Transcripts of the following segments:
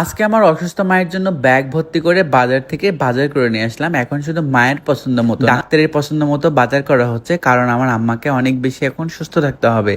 আজকে আমার অসুস্থ মায়ের জন্য ব্যাগ ভর্তি করে বাজার থেকে বাজার করে নিয়ে আসলাম। এখন শুধু মায়ের পছন্দ মতো ডাক্তারের পছন্দ মতো বাজার করা হচ্ছে, কারণ আমার আম্মাকে অনেক বেশি এখন সুস্থ থাকতে হবে।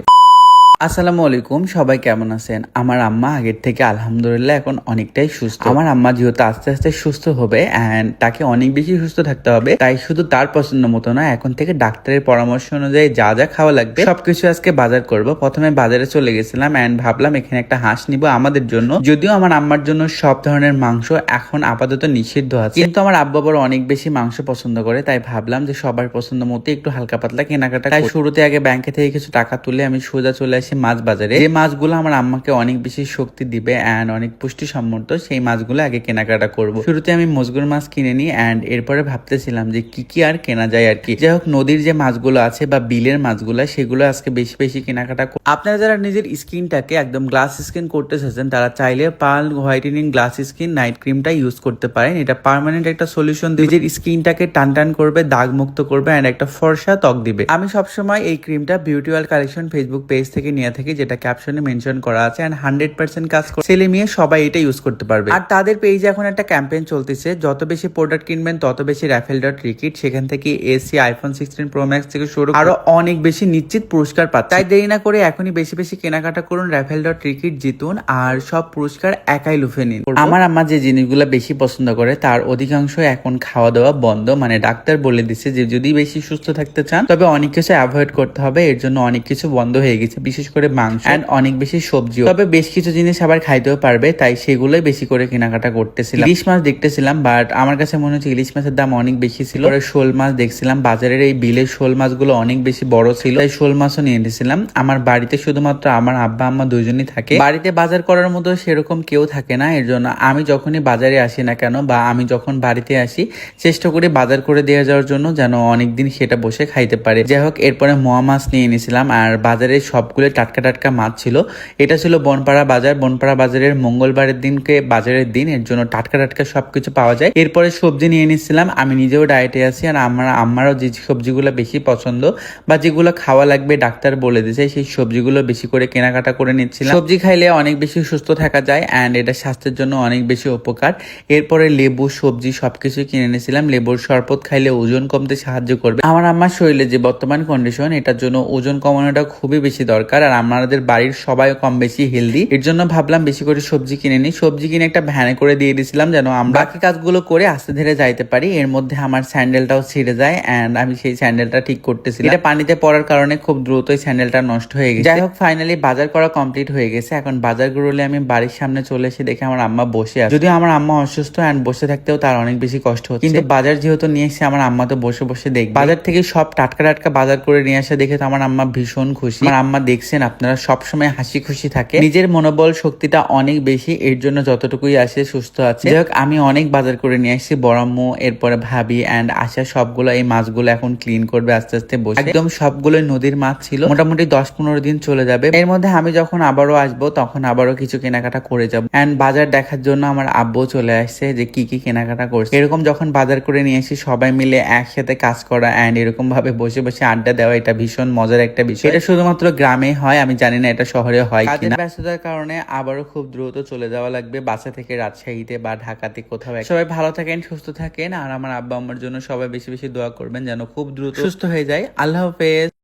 আসসালামু আলাইকুম, সবাই কেমন আছেন? আমার আম্মা আগের থেকে আলহামদুলিল্লাহ এখন অনেকটাই সুস্থ। আমার আম্মা যেহেতু আস্তে আস্তে সুস্থ হবে অ্যান্ড তাকে অনেক বেশি সুস্থ থাকতে হবে, তাই শুধু তার পছন্দ মতো না এখন থেকে ডাক্তারের পরামর্শ অনুযায়ী যা যা খাওয়া লাগবে, সবকিছু আজকে বাজার করব। প্রথমে বাজারে চলে গেছিলাম অ্যান্ড ভাবলাম এখানে একটা হাঁস নিব আমাদের জন্য। যদিও আমার আম্মার জন্য সব ধরনের মাংস এখন আপাতত নিষিদ্ধ আছে, কিন্তু আমার আব্বা বড় অনেক বেশি মাংস পছন্দ করে, তাই ভাবলাম যে সবার পছন্দ মতো একটু হালকা পাতলা কেনাকাটা তাই শুরুতে আগে ব্যাংকে থেকে কিছু টাকা তুলে আমি সোজা চলে আসি মাছ বাজারে। যে মাছগুলো আমার আম্মাকে অনেক বেশি শক্তি দিবে অ্যান্ড অনেক পুষ্টি সম্মত সেই মাছগুলো আগে কেনাকাটা করব। শুরুতে আমি মজগুর মাছ কিনে নিই অ্যান্ড এরপরে ভাবতেছিলাম যে কি কি আর কেনা যায় আর কি। যাই হোক নদীর যে মাছগুলো আছে বা বিলের মাছগুলো, সেগুলো আজকে বেশি বেশি কেনাকাটা আপনারা যারা নিজের স্কিনটাকে একদম গ্লাস স্কিন করতে চাচ্ছেন, তারা চাইলে পাল হোয়াইটেনিং গ্লাস স্কিন, নাইট ক্রিমটা ইউজ করতে পারেন। এটা পার্মানেন্ট একটা সলিউশন নিজের স্কিনটাকে টান টান করবে দাগ মুক্ত করবে অ্যান্ড একটা ফর্সা ত্বক দিবে। আমি সবসময় এই ক্রিমটা beauty wall collection Facebook page থেকে নিয়ে থাকি যেটা ক্যাপশনে মেনশন করা আছে অ্যান্ড হান্ড্রেড পার্সেন্ট কাজ করে ছেলে মেয়ে সবাই এটা ইউজ করতে পারবে। আর তাদের পেজে এখন একটা ক্যাম্পেইন চলতেছে, যত বেশি প্রোডাক্ট কিনবেন, তত বেশি র্যাফেল ডট টিকিট সেখান থেকে AC iPhone sixteen pro max থেকে শুরু আরও অনেক বেশি নিশ্চিত পুরস্কার পাচ্ছে। তাই দেরি না করে এখনই বেশি বেশি কেনাকাটা করুন র্যাফেল ডট টিকিট জিতুন, আর সব পুরস্কার একাই লুফে নিন। আমার আম্মা যে জিনিসগুলো বেশি পছন্দ করে, তার অধিকাংশ এখন খাওয়া দাওয়া বন্ধ। মানে ডাক্তার বলে দিচ্ছে যে, যদি বেশি সুস্থ থাকতে চান, তবে অনেক কিছু অ্যাভয়েড করতে হবে, এর জন্য অনেক কিছু বন্ধ হয়ে গেছে, বিশেষ করে মাংস এন্ড অনেক বেশি সবজি তবে বেশ কিছু জিনিস আবার খাইতেও পারবে তাই সেগুলোই বেশি করে কেনাকাটা করতেছিলাম। ইলিশ মাছ দেখতেছিলাম বাট আমার কাছে মনে হচ্ছে ইলিশ মাছের দাম অনেক বেশি ছিল। পরে শোল মাছ দেখছিলাম বাজারের এই বিলের শোল মাছগুলো অনেক বেশি বড় ছিল তাই শোল মাছও নিয়ে নিয়েছিলাম আমার বাড়িতে শুধুমাত্র আমার আব্বা আম্মা দুজনই থাকে। বাড়িতে বাজার করার মতো সেরকম কেউ থাকে না এর জন্য আমি যখনই বাজারে আসি না কেন বা আমি যখন বাড়িতে আসি চেষ্টা করি বাজার করে দেওয়া যাওয়ার জন্য যেন অনেকদিন সেটা বসে খাইতে পারে। যাই হোক এরপরে মোয়া মাছ নিয়ে এনেছিলাম আর বাজারে সবগুলো টাটকা টাটকা মাছ ছিল। এটা ছিল বনপাড়া বাজার। বনপাড়া বাজারের মঙ্গলবারের দিনকে বাজারের দিন, এর জন্য টাটকা টাটকা সবকিছু পাওয়া যায়। এরপরে সবজি নিয়ে নিয়েছিলাম আমি নিজেও ডায়েটে আছি আর আমার আমারও যে সবজিগুলো বেশি পছন্দ বা যেগুলো খাওয়া লাগবে ডাক্তার বলে দিয়েছে, সেই সবজিগুলো বেশি করে কেনাকাটা করে নিচ্ছিলাম। সবজি খাইলে অনেক বেশি সুস্থ থাকা যায় অ্যান্ড এটা স্বাস্থ্যের জন্য অনেক বেশি উপকার। এরপরে লেবু, সবজি সবকিছু কিনে নিয়েছিলাম লেবুর শরবত খাইলে ওজন কমতে সাহায্য করবে। আমার আমার শরীরে যে বর্তমান কন্ডিশন এটার জন্য ওজন কমানোটা খুবই বেশি দরকার। আর আমাদের বাড়ির সবাই কম বেশি হেলদি এর জন্য ভাবলাম বেশি করে সবজি কিনে নিই। সবজি কিনে একটা ভ্যানে করে দিয়ে দিয়েছিলাম যেন আমরা বাকি কাজগুলো করে আস্তে ধীরে যাইতে পারি। এর মধ্যে আমার স্যান্ডেলটাও ছিঁড়ে যায় অ্যান্ড আমি সেই স্যান্ডেলটা ঠিক করতেছিলাম। এটা পানিতে পড়ার কারণে খুব দ্রুতই স্যান্ডেলটা নষ্ট হয়ে গেছে। যাই হোক ফাইনালি বাজার করা কমপ্লিট হয়ে গেছে। এখন বাজার করলে আমি বাড়ির সামনে চলে এসে দেখে আমার আম্মা বসে আছে। যদিও আমার আম্মা অসুস্থ অ্যান্ড বসে থাকতেও তার অনেক বেশি কষ্ট হচ্ছে। কিন্তু বাজার যেহেতু নিয়ে এসে আমার আম্মা তো বসে বসে দেখ বাজার থেকে সব টাটকা টাটকা বাজার করে নিয়ে আসা দেখে তো আমার আম্মা ভীষণ খুশি। আমার আম্মা দেখছেন, আপনারা সবসময় হাসি খুশি থাকে। নিজের মনোবল শক্তিটা অনেক বেশি, এর জন্য যতটুকুই আসে সুস্থ আছে। যাই হোক, আমি অনেক বাজার করে নিয়ে আসছি বড়াম্মু এরপরে ভাবি অ্যান্ড আশা, সবগুলো এই মাছগুলো এখন ক্লিন করবে, আস্তে আস্তে বসে। একদম সবগুলোই নদীর মাছ ছিল। মোটামুটি দশ পনেরো দিন চলে যাবে। এর মধ্যে আমি যখন আবারও আসব, তখন আবারও কিছু কেনাকাটা করে যাব। অ্যান্ড বাজার দেখার জন্য আমার আব্বু চলে আসছে যে কি কি কেনাকাটা করছে। এরকম যখন বাজার করে নিয়ে আসি, সবাই মিলে একসাথে কাজ করা অ্যান্ড এরকম ভাবে বসে বসে আড্ডা দেওয়া, এটা ভীষণ মজার একটা বিষয়। এটা শুধুমাত্র গ্রামে হয় আমি জানি না এটা শহরে হয় কিনা। ব্যস্ততার কারণে আবারও খুব দ্রুত চলে যাওয়া লাগবে বাসা থেকে রাজশাহীতে বা ঢাকাতে কোথাও সবাই ভালো থাকেন সুস্থ থাকেন আর আমার আব্বা আমার জন্য সবাই বেশি বেশি দোয়া করবেন যেন খুব দ্রুত সুস্থ হয়ে যায়। আল্লাহ হাফেজ।